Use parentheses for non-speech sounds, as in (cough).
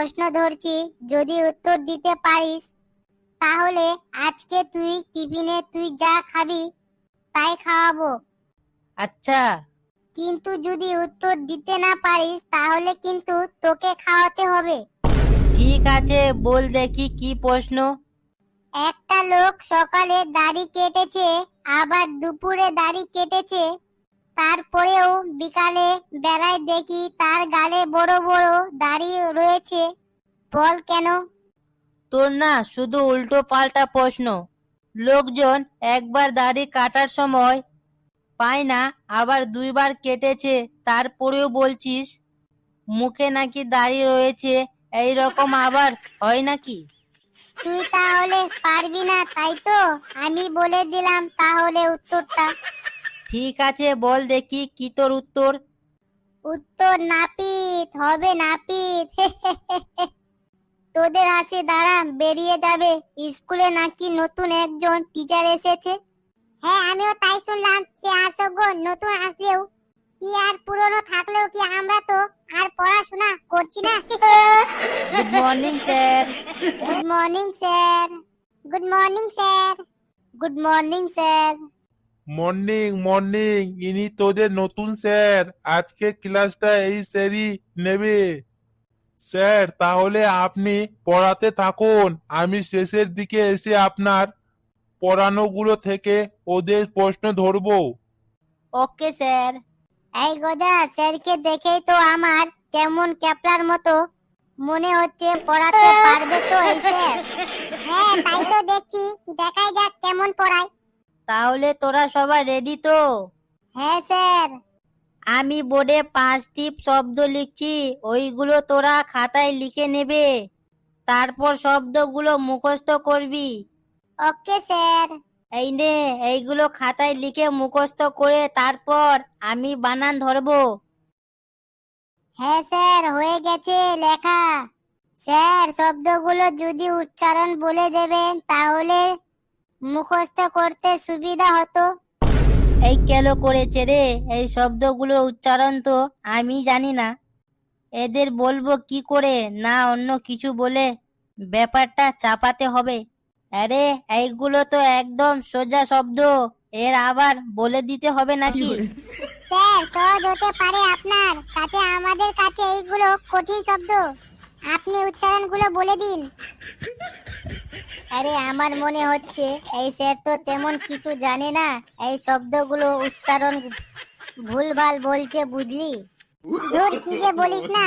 প্রশ্ন ধরছি যদি উত্তর দিতে পারিস তাহলে আজকে তুই টিফিনে তুই যা খাবি তাই খাওয়াবো। আচ্ছা। কিন্তু যদি উত্তর দিতে না পারিস তাহলে কিন্তু তোকে খাওয়াতে হবে। ঠিক আছে বল দেখি কি প্রশ্ন। একটা লোক সকালে দাড়ি কেটেছে আবার দুপুরে দাড়ি কেটেছে তারপরেও বিকালে বেলায় দেখি তার গালে বড় বড় দাড়ি রয়েছে। বল কেন? তোর না শুধু উল্টো পাল্টা প্রশ্ন। লোকজন একবার দাড়ি কাটার সময় পায় না আবার দুইবার কেটেছে তারপরেও বলছিস মুখে নাকি দাড়ি রয়েছে এই রকম আবার হয় নাকি? তুই তাহলে পারবি না তাই তো? আমি বলে দিলাম তাহলে উত্তরটা। ঠিক আছে বল দেখি কি তোর উত্তর? উত্তর নাপিত হবে নাপিত। (laughs) তোদের হাসি দাঁড়া বেরিয়ে যাবে। স্কুলে নাকি নতুন একজন টিচার এসেছে? হ্যাঁ আমিও তাই শুনলাম সে আসক নতুন আসলেও। কি আর পুরনো থাকলেও কি আমরা তো আর পড়াশোনা করছি না? Good morning sir good morning sir good morning sir good morning sir morning morning ইনি তোদের নতুন স্যার। আজকে ক্লাসটা এই স্যারই নেবে। স্যার, তাহলে আপনি পড়াতে থাকুন। আমি শেষের দিকে এসে আপনার পড়ানোগুলো থেকে ওদের প্রশ্ন ধরবো। Okay, sir. এই গোদা, স্যারকে দেখেই তো আমার কেমন ক্যাপলার মতো মনে হচ্ছে পড়াতে পারবে তো এই স্যার। হ্যাঁ তাই তো দেখছি। দেখাই যাক কেমন পড়ায়। তাহলে তোরা সবাই রেডি তো? হ্যাঁ স্যার। আমি বোর্ডে পাঁচটি শব্দ লিখছি ওইগুলো তোরা খাতায় লিখে নেবে। তারপর শব্দগুলো মুখস্থ করবি। Okay sir. এই নে এইগুলো খাতায় লিখে মুখস্থ করে তারপর আমি বানান ধরবো। হ্যাঁ স্যার হয়ে গেছে লেখা। স্যার শব্দগুলো যদি উচ্চারণ বলে দেবেন তাহলে মুখস্থ করতে সুবিধা হতো। এই কেন করেছে রে? এই শব্দগুলোর উচ্চারণ তো আমি জানি না। এদের বলব কি করে? না অন্য কিছু বলে ব্যাপারটা চাপাতে হবে। আরে এইগুলো তো একদম সোজা শব্দ। এর আবার বলে দিতে হবে নাকি? স্যার সহজ হতে পারে আপনার। কাছে আমাদের কাছে এইগুলো কঠিন শব্দ। আপনি উচ্চারণগুলো বলে দিন। আরে আমার মনে হচ্ছে এই স্যার তো তেমন কিছু জানে না। এই শব্দগুলো উচ্চারণ ভুলভাল বলছে বুঝলি? দূর কি যে বলিস না।